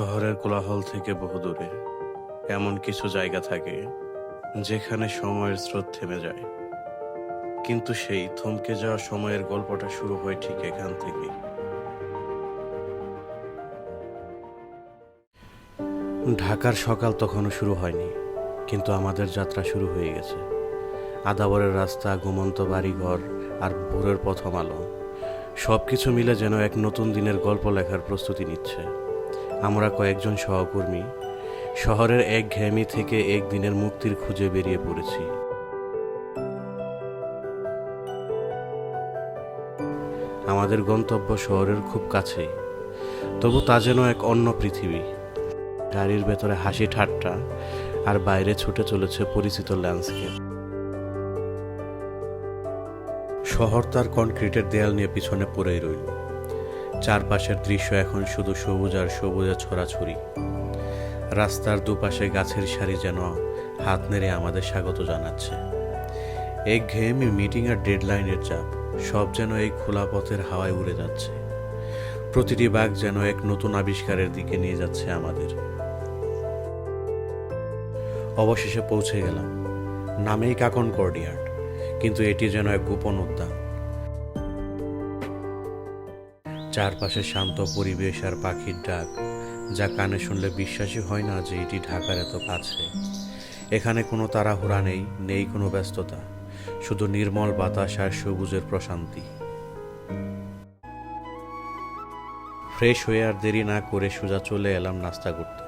শহরের কোলাহল থেকে বহু দূরে এমন কিছু জায়গা থাকে যেখানে সময়ের স্রোত থেমে যায়। কিন্তু সেই থমকে যাওয়া সময়ের গল্পটা শুরু হয় ঠিক এখান থেকে ঢাকার সকাল তখনও শুরু হয়নি, কিন্তু আমাদের যাত্রা শুরু হয়ে গেছে। আদাবরের রাস্তা, ঘুমন্ত বাড়িঘর আর ভোরের প্রথম আলো সব কিছু মিলে যেন এক নতুন দিনের গল্প লেখার প্রস্তুতি নিচ্ছে। আমরা কয়েকজন সহকর্মী শহরের এক ঘেমি থেকে একদিনের মুক্তির খুঁজে বেরিয়ে পড়েছি। আমাদের গন্তব্য শহরের খুব কাছেই তবু তা যেন এক অন্য পৃথিবী। গাড়ির ভেতরে হাসি ঠাট্টা আর বাইরে ছুটে চলেছে পরিচিত ল্যান্ডস্কেপ শহর তার কনক্রিটের দেয়াল নিয়ে পিছনে পড়েই রইল। চারপাশের দৃশ্য এখন শুধু সবুজ আর সবুজে ছড়াছড়ি। রাস্তার দুপাশে গাছের সারি যেন হাত নেড়ে আমাদের স্বাগত জানাচ্ছে। এক ঘেয়েমি মিটিং আর ডেডলাইনের চাপ সব যেন এই খোলা পথের হাওয়ায় উড়ে যাচ্ছে। প্রতিটি বাঘ যেন এক নতুন আবিষ্কারের দিকে নিয়ে যাচ্ছে আমাদের। অবশেষে পৌঁছে গেলাম। নামেই কাকন কর্ডিয়ার্ড কিন্তু এটি যেন এক গোপন উদ্যান। চারপাশে শান্ত পরিবেশ আর পাখির ডাক, যা কানে শুনলে বিশ্বাসই হয় না যে এটি ঢাকার এত কাছে। এখানে কোনো তাড়াহুড়া নেই নেই কোনো ব্যস্ততা, শুধু নির্মল বাতাস আর সবুজের প্রশান্তি। ফ্রেশ হয়ে আর দেরি না করে সোজা চলে এলাম নাস্তা করতে।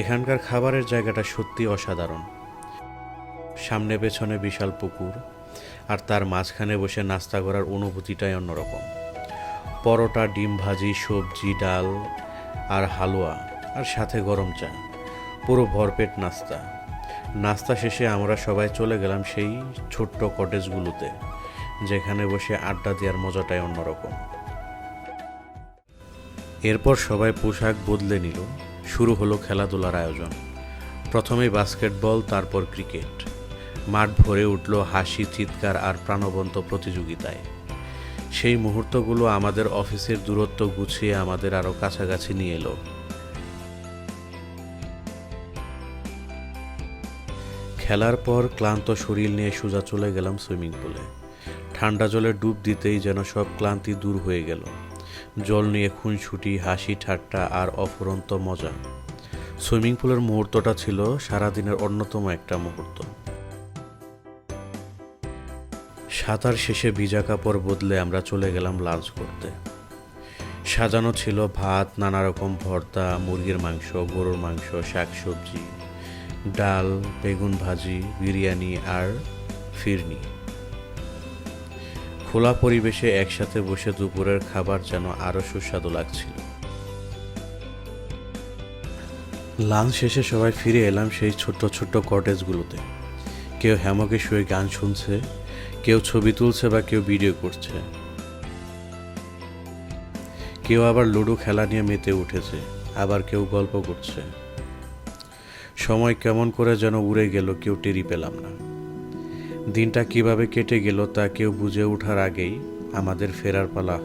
এখানকার খাবারের জায়গাটা সত্যি অসাধারণ। সামনে পেছনে বিশাল পুকুর, আর তার মাঝখানে বসে নাস্তা করার অনুভূতিটাই অন্যরকম। পরোটা, ডিম ভাজি, সবজি, ডাল আর হালুয়া আর সাথে গরম চা। পুরো ভরপেট নাস্তা। নাস্তা শেষে আমরা সবাই চলে গেলাম সেই ছোট্ট কটেজগুলোতে, যেখানে বসে আড্ডা দেওয়ার মজাটাই অন্যরকম। এরপর সবাই পোশাক বদলে নিল। শুরু হলো খেলাধুলার আয়োজন। প্রথমে বাস্কেটবল, তারপর ক্রিকেট। মাঠ ভরে উঠল হাসি, চিৎকার আর প্রাণবন্ত প্রতিযোগিতায়। সেই মুহূর্তগুলো আমাদের অফিসের দূরত্ব গুছিয়ে আমাদের আরও কাছাকাছি নিয়ে এলো। খেলার পর ক্লান্ত শরীর নিয়ে সোজা চলে গেলাম সুইমিং পুলে। ঠান্ডা জলে ডুব দিতেই যেন সব ক্লান্তি দূর হয়ে গেল। জল নিয়ে খুনছুটি হাসি ঠাট্টা আর অফুরন্ত মজা। সুইমিং পুলের মুহূর্তটা ছিল সারাদিনের অন্যতম একটা মুহূর্ত। সাঁতার শেষে ভিজা কাপড় বদলে আমরা চলে গেলাম লাঞ্চ করতে। সাজানো ছিল ভাত, নানা রকম ভর্তা, মুরগির মাংস, গরুর মাংস শাকসবজি ডাল, বেগুন ভাজি, বিরিয়ানি আর ফিরনি। খোলা পরিবেশে একসাথে বসে দুপুরের খাবার যেন আরও সুস্বাদু লাগছিল। লাঞ্চ শেষে সবাই ফিরে এলাম সেই ছোট্ট ছোট্ট কটেজগুলোতে। কেউ হ্যামকে শুয়ে গান শুনছে কেউ ছবি তুলছে বা কেউ ভিডিও করছে। কেউ আবার লুডো খেলা নিয়ে মেতে উঠেছে, আবার কেউ গল্প করছে। সময় কেমন করে যেন উড়ে গেল, কেউ টেরি পেলাম না। দিনটা কীভাবে কেটে গেল তা কেউ বুঝে ওঠার আগেই আমাদের ফেরার পালা।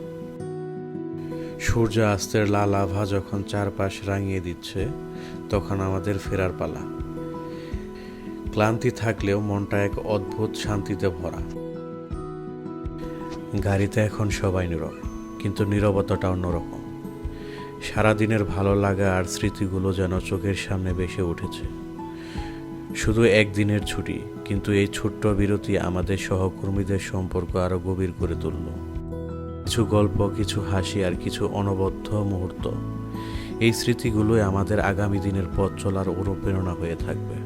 সূর্য আস্তের লাল আভা যখন চারপাশ রাঙিয়ে দিচ্ছে, তখন আমাদের ফেরার পালা। ক্লান্তি থাকলেও মনটা এক অদ্ভুত শান্তিতে ভরা। গাড়িতে এখন সবাই নীরব, কিন্তু নীরবতাটা অন্যরকম সারাদিনের ভালো লাগা আর স্মৃতিগুলো যেন চোখের সামনে ভেসে উঠেছে। শুধু একদিনের ছুটি, কিন্তু এই ছোট্ট বিরতি আমাদের সহকর্মীদের সম্পর্ক আরও গভীর করে তুলল। কিছু গল্প, কিছু হাসি আর কিছু অনবদ্য মুহূর্ত, এই স্মৃতিগুলোই আমাদের আগামী দিনের পথ চলার অনুপ্রেরণা হয়ে থাকবে।